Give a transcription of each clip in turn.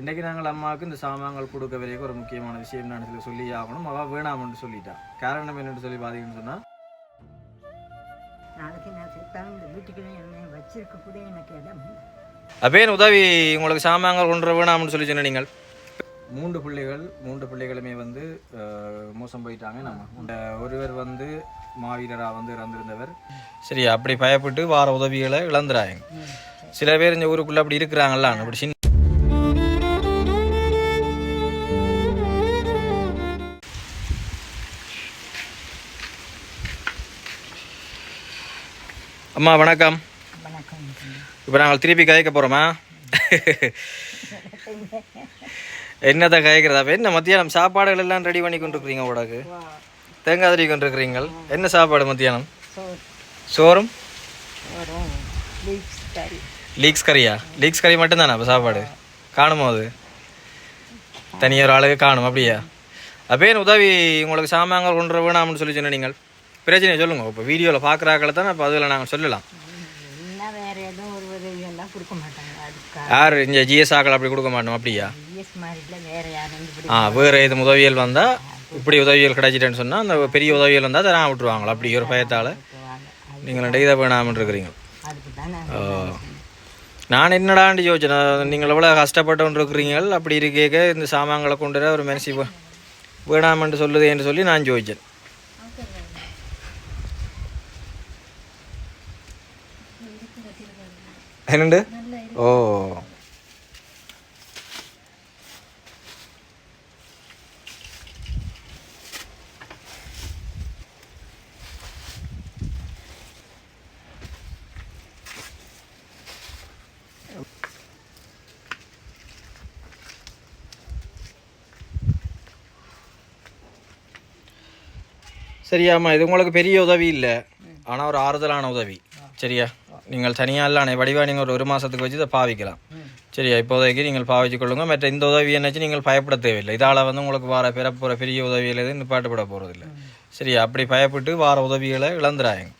இன்றைக்கு நாங்கள் அம்மாவுக்கு இந்த சாமான்கள் கொடுக்க வரைக்கும் ஒரு முக்கியமான விஷயம் நான் இதில் சொல்லி ஆகணும் அவள் வேணாம்னு சொல்லிட்டா. காரணம் என்னன்னு சொல்லி பார்த்தீங்கன்னு சொன்னால் நாளைக்கு நான் செத்தாலும் இந்த வீட்டுக்குள்ளே என்னை வச்சிருக்க கூட எனக்கு இடம் இல்லை. அப்பேன் உதவி உங்களுக்கு சாமான்கள் கொண்டு வேணாம்னு சொல்லி சொன்ன நீங்கள். மூன்று பிள்ளைகள் மூன்று பிள்ளைகளுமே வந்து மோசம் போயிட்டாங்க நம்ம. இந்த ஒருவர் வந்து மாவீரராக வந்து இறந்திருந்தவர். சரி அப்படி பயப்பட்டு வார உதவிகளை இழந்துறாங்க. சில பேர் இந்த ஊருக்குள்ள அப்படி இருக்கிறாங்கல்ல அப்படி அம்மா வணக்கம். இப்போ நாங்கள் திருப்பி கதைக்க போகிறோமா என்னத்தை கதைக்கிறதா? அப்போ என்ன மத்தியானம்? சாப்பாடுகள் எல்லாம் ரெடி பண்ணி கொண்டிருக்கிறீங்க உடக்கு தேங்காய் தறி கொண்டிருக்கிறீங்க என்ன சாப்பாடு மத்தியானம்? சோறு. சோறும்? லீக்ஸ் கறி லீக்ஸ் கறியா லீக்ஸ் கறி மட்டும்தானே அப்போ சாப்பாடு? காணுமோ அது? தனியார் ஆளுக்கு காணும் அப்படியா? அப்போ உதவி உங்களுக்கு சாமான்கள் கொண்டு வேணாம்னு சொல்லி சொன்ன நீங்கள்? பிரச்சனை சொல்லுங்க. இப்போ வீடியோவில் பார்க்குறாக்களை தானே இப்போ அதில் நாங்கள் சொல்லலாம். என்ன வேற எதுவும் ஒரு உதவியெல்லாம் கொடுக்க மாட்டாங்க அதுக்கு யார்? இந்த ஜிஎஸ் ஆக்கள் அப்படி கொடுக்க மாட்டோம்? அப்படியா? மாதிரில வேற யாரும் ஆ வேறு எது உதவியல் வந்தால் இப்படி உதவியல் கிடைச்சிட்டேன்னு சொன்னால் அந்த பெரிய உதவியல் வந்தால் தரான் விட்டுருவாங்களா? அப்படி ஒரு பயத்தால் நீங்கள் இதை வேணாமல் இருக்கிறீங்க ஓ. நான் என்னடான்னு யோசிச்சேன். நீங்கள் எவ்வளோ கஷ்டப்பட்டு இருக்கிறீங்க அப்படி இருக்கேக்க இந்த சாமான்களை கொண்டு வர ஒரு மனசி வேணாமன்ட்டு சொல்லுதேன்னு சொல்லி நான் ஜோதிச்சேன் என்னண்டு ஓ சரியாம்மா இது உங்களுக்கு பெரிய உதவி இல்லை ஆனால் ஒரு ஆறுதலான உதவி சரியா நீங்கள் தனியாக இல்லானே வடிவாக நீங்கள் ஒரு ஒரு மாதத்துக்கு வச்சு இதை பாவிக்கலாம். சரியா? இப்போதைக்கு நீங்கள் பாவிச்சு கொள்ளுங்க மற்ற இந்த உதவி என்னச்சு நீங்கள் பயப்பட தேவையில்லை. இதால் வந்து உங்களுக்கு வார பிறப்புற பெரிய உதவியில் எதுவும் நிப்பாட்டுப்பட போகிறதில்ல சரியா? அப்படி பயப்பட்டு வார உதவிகளை இழந்துறாங்க.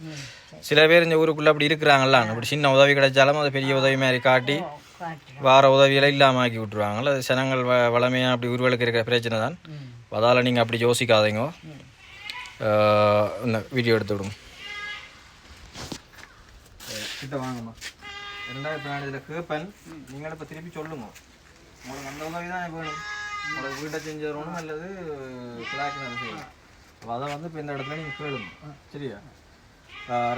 சில பேர் இந்த ஊருக்குள்ளே அப்படி இருக்கிறாங்கல்ல அப்படி சின்ன உதவி கிடைச்சாலும் அது பெரிய உதவி மாதிரி காட்டி வார உதவிகளை இல்லாமல் ஆக்கி விட்ருவாங்கல்ல அது ஜனங்கள் வ வளமையாக அப்படி உருவலுக்கு இருக்கிற பிரச்சனை தான். அதால் நீங்கள் அப்படி யோசிக்காதீங்க. இந்த வீடியோ எடுத்து விடுங்க. கிட்ட வாங்கம்மா ரெண்டாயிரத்தி இப்போ நான் இதில் கேட்பேன் நீங்கள் இப்போ திருப்பி சொல்லுங்க உங்களுக்கு அந்த உதவி தான் வேணும் உங்களுக்கு வீட்டை செஞ்சு தரணும் அல்லது கிளாக்கு செய்யணும் அப்போ அதை வந்து இப்போ இந்த இடத்துல நீங்கள் கேளுங்க சரியா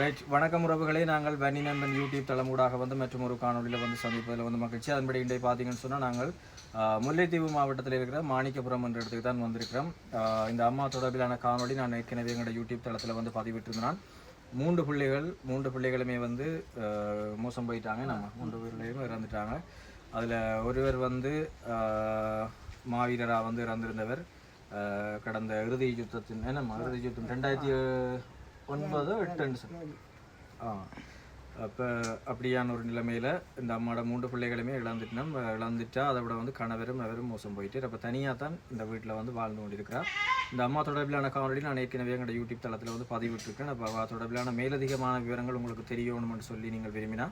ரைட் வணக்கம் உறவுகளே நாங்கள் பனி நண்பன் யூடியூப் தளமூடாக வந்து மற்றும் ஒரு காணொலியில் வந்து சந்திப்பதில் வந்து மகிழ்ச்சி அதன்படி இன்றைய பார்த்தீங்கன்னு சொன்னால் நாங்கள் முல்லைத்தீவு மாவட்டத்தில் இருக்கிற மாணிக்கபுரம் என்ற இடத்துக்கு தான் வந்திருக்கிறோம் இந்த அம்மா தொடர்பிலான காணொலி நான் ஏற்கனவே எங்களோட யூடியூப் தளத்தில் வந்து பதிவிட்டிருந்தான் மூன்று பிள்ளைகள் மூன்று பிள்ளைகளுமே வந்து மோசம் போயிட்டாங்க. நம்ம மூன்று பிள்ளைகளும் இறந்துட்டாங்க. அதில் ஒருவர் வந்து மாவீரராக வந்து இறந்திருந்தவர். கடந்த இறுதி யுத்தத்தின் என்னம்மா இறுதி யுத்தம் ரெண்டாயிரத்தி ஒன்பது எட்டு சொல்லி ஆ. அப்போ அப்படியான ஒரு நிலைமையில் இந்த அம்மாவோட மூன்று பிள்ளைகளுமே இழந்துட்டோம். இழந்துட்டா அதை விட வந்து கணவரும் அவரும் மோசம் போயிட்டு அப்போ தனியாக தான் இந்த வீட்டில் வந்து வாழ்ந்து கொண்டிருக்கிறார் இந்த அம்மா தொடர்பிலான காணொலி நான் ஏற்கனவே எங்களோட யூடியூப் தளத்தில் வந்து பதிவிட்டிருக்கேன். அப்போ அவ தொடர்பிலான மேலதிகமான விவரங்கள் உங்களுக்கு தெரியணும்னு சொல்லி நீங்கள் விரும்பினா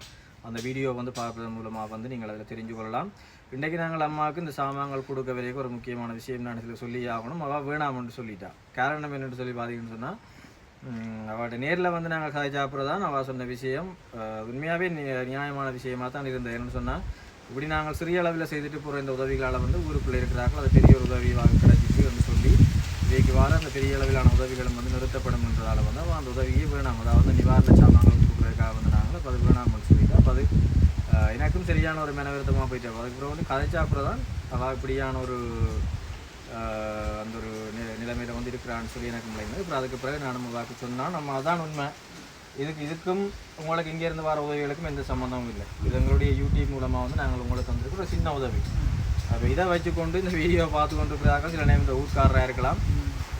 அந்த வீடியோ வந்து பார்ப்பதன் மூலமாக வந்து நீங்கள் அதில் தெரிஞ்சு கொள்ளலாம். இன்றைக்கு நாங்கள் அம்மாவுக்கு இந்த சாமான்கள் கொடுக்க வரைக்கும் ஒரு முக்கியமான விஷயம் நான் இதில் சொல்லி ஆகணும். அவள் வேணாம்னு சொல்லிட்டா. காரணம் என்னென்னு சொல்லி பார்த்தீங்கன்னு சொன்னால் அவட்ட நேரில் வந்து நாங்கள் கதை சாப்பிட்றது தான் அவள் சொன்ன விஷயம். உண்மையாகவே நியாயமான விஷயமாக தான் இருந்தது. என்னன்னு சொன்னால் இப்படி நாங்கள் சிறிய அளவில் செய்துட்டு போகிற இந்த உதவிகளால் வந்து ஊருக்குள்ளே இருக்கிறார்கள். அது பெரிய ஒரு உதவியாக கிடைச்சிச்சு என்று சொல்லி இன்றைக்கு வார அந்த பெரிய அளவிலான உதவிகளும் வந்து நிறுத்தப்படும் என்றதால் வந்து அவள் அந்த உதவியே வேணாம் அதாவது நிவாரண சாமான்கள் கொடுக்குறதுக்காக வந்து நாங்கள் அப்போ அது வேணாம்னு சொல்லிட்டு அப்போ அது எனக்கும் சரியான ஒரு மனவிருத்தமாக போயிட்டு அதுக்கப்புறம் வந்து கதை சாப்பிட்றதான் அவள் இப்படியான ஒரு அந்த ஒரு நே நிலைமையில வந்து இருக்கிறான்னு சொல்லி எனக்கு முடிந்தது அப்புறம் அதுக்கு பிறகு நான் நம்ம வாக்கு சொன்னால் நம்ம அதான் உண்மை. இதுக்கு இதுக்கும் உங்களுக்கு இங்கேருந்து வர உதவிகளுக்கும் எந்த சம்மந்தமும் இல்லை. இது எங்களுடைய யூடியூப் மூலமாக வந்து நாங்கள் உங்களுக்கு வந்திருக்கிற ஒரு சின்ன உதவி. அப்போ இதை வச்சுக்கொண்டு இந்த வீடியோ பார்த்து கொண்டு இருக்கிறாங்க சில நேரம் இந்த ஊர்க்காரராக இருக்கலாம்.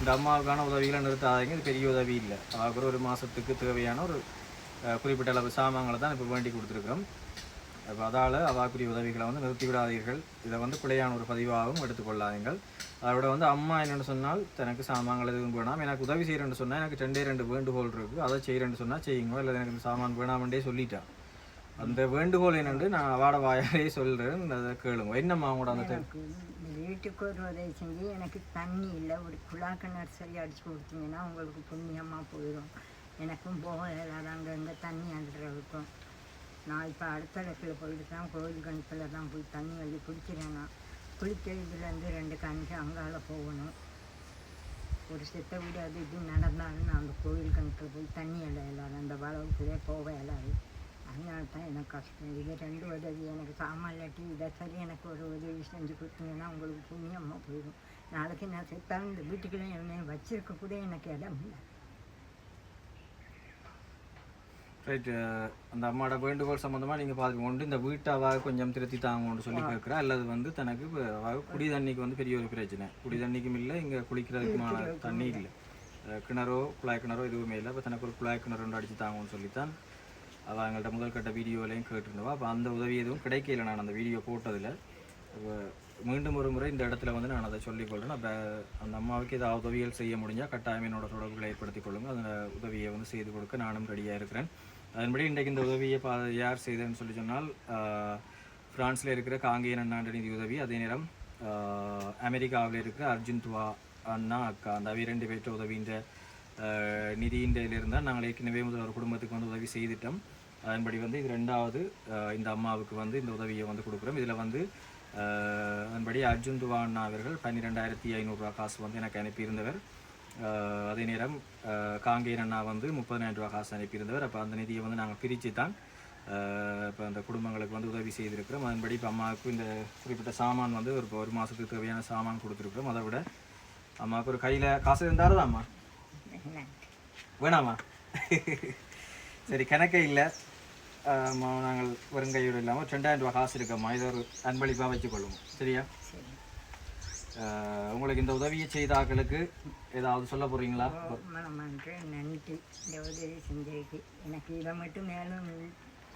இந்த அம்மாவுக்கான உதவிகளை நிறுத்தாதீங்க. இது பெரிய உதவி இல்லை. அதாவது ஒரு மாதத்துக்கு தேவையான ஒரு குறிப்பிட்ட அளவு சாமான்களை தான் இப்போ வேண்டி கொடுத்துருக்குறோம். அப்போ அதால் அவாக்குரிய உதவிகளை வந்து நிறுத்தி விடாதீர்கள் இதை வந்து பிழையான ஒரு பதிவாகவும் எடுத்துக்கொள்ளாதீர்கள் அதோட வந்து அம்மா என்னென்னு சொன்னால் தனக்கு சாமான்கள் எதுவும் வேணாம். எனக்கு உதவி செய்கிறேன்னு சொன்னால் எனக்கு ரெண்டே ரெண்டு வேண்டுகோள் இருக்குது அதை செய்கிறேன்னு சொன்னால் செய்யுங்க. இல்லை எனக்கு இந்த சாமான் வேணாமண்டே சொல்லிட்டா. அந்த வேண்டுகோள் என்னன்னு நான் வாட வாயாலே சொல்கிறேன் அதை கேளுங்க. என்னம்மா உங்களோட அந்த எனக்கு வீட்டுக்கு ஒரு உதவி செஞ்சு எனக்கு தண்ணி இல்லை. ஒரு குழா கிணறு சரி அடிச்சு கொடுத்தீங்கன்னா உங்களுக்கு புண்ணியமாக போயிடும் எனக்கும் போக இல்லாத அங்கங்கே தண்ணி அண்டுறதுக்கும் நான் இப்போ அடுத்த இடத்துல போயிட்டு தான் கோயில் கிணத்துல தான் போய் தண்ணி அள்ளி குளிக்கிறேன் நான் குளிக்க இதுலேருந்து ரெண்டு கணிக்கு அங்கால போகணும். ஒரு சித்த வீடு அது இது நடந்தாலும் நான் அந்த கோயில் கிணத்துல போய் தண்ணி அள்ள இல்லாத அந்த வளவுக்குள்ளே போக இல்லாது அதனால தான் எனக்கு கஷ்டம். இது ரெண்டு உதவி. எனக்கு சாமான் இல்லாட்டி இதை சரி எனக்கு ஒரு உதவி செஞ்சு கொடுத்தீங்கன்னா உங்களுக்கு புண்ணியமாக போயிடும். நாளைக்கு நான் செத்தாலும் இந்த வீட்டுக்குள்ளே என்னை வச்சிருக்க கூட எனக்கு இடம் இல்லை. ரைட் அந்த அம்மாவோட வேண்டுகோள் சம்மந்தமாக நீங்கள் பார்த்துக்கோங்க ஒன்று இந்த வீட்டாவாக கொஞ்சம் திருத்தி தாங்கன்னு சொல்லி கேட்குறேன் அல்லது வந்து தனக்கு குடி தண்ணிக்கு வந்து பெரிய ஒரு பிரச்சனை. குடி தண்ணிக்கும் இல்லை இங்கே குளிக்கிறதுக்குமான தண்ணி இல்லை. கிணறோ குழாய் கிணறோ எதுவுமே இல்லை. அப்போ தனக்கு ஒரு குழாய் கிணறு ஒன்று அடித்து தாங்கன்னு சொல்லித்தான் அவள் எங்கள்கிட்ட முதல் கட்ட வீடியோலையும் கேட்டுருந்தவா. அப்போ அந்த உதவி எதுவும் கிடைக்கல. நான் அந்த வீடியோ போட்டதில். மீண்டும் ஒரு முறை இந்த இடத்துல வந்து நான் அதை சொல்லிக்கொள்கிறேன் அப்போ அந்த அம்மாவுக்கு ஏதாவது உதவிகள் செய்ய முடிஞ்சால் கட்டாயம் என்னோட தொடர்புகளை ஏற்படுத்திக் கொள்ளுங்க. அந்த உதவியை வந்து செய்து கொடுக்க நானும் ரெடியாக இருக்கிறேன். அதன்படி இன்றைக்கு இந்த உதவியை பா யார் செய்தேன்னு சொல்லி சொன்னால் ஃப்ரான்ஸில் இருக்கிற காங்கேயன் அண்ணாண்ட நிதி உதவி அதே நேரம் அமெரிக்காவில் இருக்கிற அர்ஜுன் துவா அண்ணா அக்கா அந்த அவை ரெண்டு பேர்ட்ட உதவின்ற நிதியின் இருந்தால் நாங்கள் ஏற்கனவே முதல் ஒரு குடும்பத்துக்கு வந்து உதவி செய்துட்டோம். அதன்படி வந்து இது ரெண்டாவது இந்த அம்மாவுக்கு வந்து இந்த உதவியை வந்து கொடுக்குறோம். இதில் வந்து அதன்படி அர்ஜுன் துவா அண்ணா அவர்கள் பன்னிரெண்டாயிரத்தி ஐநூறுரூவா காசு வந்து எனக்கு அனுப்பியிருந்தவர். அதே நேரம் காங்கேயன் அண்ணா வந்து முப்பதினாயிரம் ரூபா காசு அனுப்பியிருந்தவர். அப்போ அந்த நிதியை வந்து நாங்கள் பிரித்து தான் இப்போ அந்த குடும்பங்களுக்கு வந்து உதவி செய்திருக்கிறோம். அதன்படி இப்போ அம்மாவுக்கு இந்த குறிப்பிட்ட சாமான் வந்து ஒரு ஒரு மாதத்துக்கு தேவையான சாமான் கொடுத்துருக்குறோம். அதை விட அம்மாவுக்கு ஒரு கையில் காசு இருந்தாலும் அம்மா வேணாமா? சரி கணக்கே இல்லை. நாங்கள் வெறுங்கையோடு இல்லாமல் ரெண்டாயிரம் ரூபா காசு இருக்கம்மா. இதை ஒரு அன்பளிப்பாக வச்சுக்கொள்ளுவோம் சரியா? சரி. உங்களுக்கு இந்த உதவியை செய்தாக்களுக்கு ஏதாவது சொல்ல போகிறீங்களா நன்றி. இந்த உதவி செஞ்சதுக்கு எனக்கு இதை மட்டும் மேலும்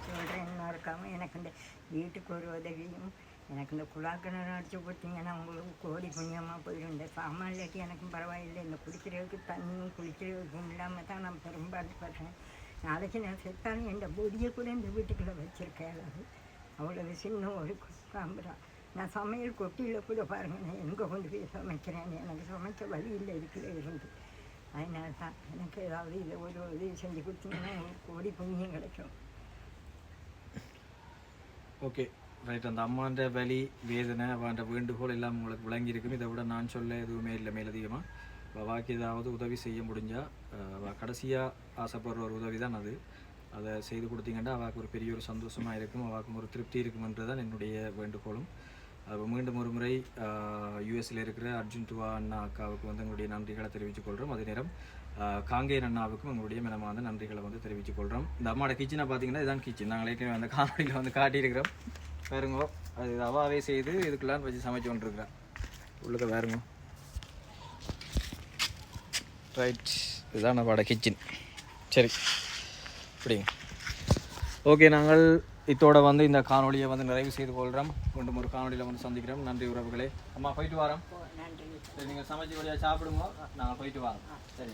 சொல்கிறேன் இருக்காமல் எனக்கு இந்த வீட்டுக்கு ஒரு உதவியும் எனக்கு இந்த குழாக்கிணறு அடிச்சு கொடுத்தீங்கன்னா உங்களுக்கு கோடி புண்ணியமாக போயிடும். இந்த சாமான் இல்லாட்டி எனக்கும் பரவாயில்லை. இந்த குளிக்கிறதுக்கு தண்ணியும் குளிக்கிறதுக்கும் இல்லாமல் தான் நான் பெரும்பாடுபடுறேன் நாளைக்கு நான் செத்தாலும் என் பொடியை கூட இந்த வீட்டுக்குள்ளே வச்சுருக்கேன். அவ்வளோ அவ்வளவு சின்ன ஒரு காம்பரா நான் சமையல் கொட்டியில் கூட பாருங்கள் நான் எங்கே கொண்டு போய் சமைக்கிறேன் எனக்கு சமைக்க வழி இல்லை இதுக்குள்ள இருந்து. அதனால தான் எனக்கு ஏதாவது இதை ஒரு உதவி செஞ்சு கொடுத்தீங்கன்னா எனக்கு கோடி புண்ணியம் கிடைக்கும். ஓகே ரைட் அந்த அம்மாண்ட வலி வேதனை அவன்ற வேண்டுகோள் எல்லாம் உங்களுக்கு விளங்கியிருக்கும். இதை விட நான் சொல்ல எதுவுமே இல்லை மேலதிகமாக இப்போ வாக்கு ஏதாவது உதவி செய்ய முடிஞ்சால் அவள் கடைசியாக ஆசைப்படுற ஒரு உதவி தான் அது. அதை செய்து கொடுத்தீங்கன்னா அவாக்கு ஒரு பெரிய ஒரு சந்தோஷமாக இருக்கும் அவாக்கும் ஒரு திருப்தி இருக்கும்ன்றது தான் என்னுடைய வேண்டுகோளும். அப்போ மீண்டும் ஒரு முறை யூஎஸில் இருக்கிற அர்ஜுன் துவா அண்ணா அக்காவுக்கு வந்து எங்களுடைய நன்றிகளை தெரிவித்துக் கொள்கிறோம் அதே நேரம் காங்கேயன் அண்ணாவுக்கும் எங்களுடைய மனமார்ந்த நன்றிகளை வந்து தெரிவித்துக் கொள்கிறோம் இந்த அம்மாவோட கிச்சனை பார்த்தீங்கன்னா இதுதான் கிச்சன் நாங்கள் ஏற்கனவே அந்த காணொலியில் வந்து காட்டியிருக்கிறோம். வேறுங்கோ அது அவாவே செய்து இதுக்குள்ளான் வச்சு சமைச்சு கொண்டிருக்கிறேன் உள்ளுக்க வேறுங்கோ ரைட் இதுதான் நம்மளோட கிச்சன் சரி. அப்படிங்க. ஓகே நாங்கள் இத்தோட வந்து இந்த காணொளியை வந்து நிறைவு செய்து கொள்கிறோம் மீண்டும் ஒரு காணொலியில் வந்து சந்திக்கிறோம். நன்றி உறவுகளே. அம்மா போயிட்டு வரோம். சரி நீங்கள் சமைச்சு வழியாக சாப்பிடுங்க. நாங்கள் போயிட்டு வரோம் சரி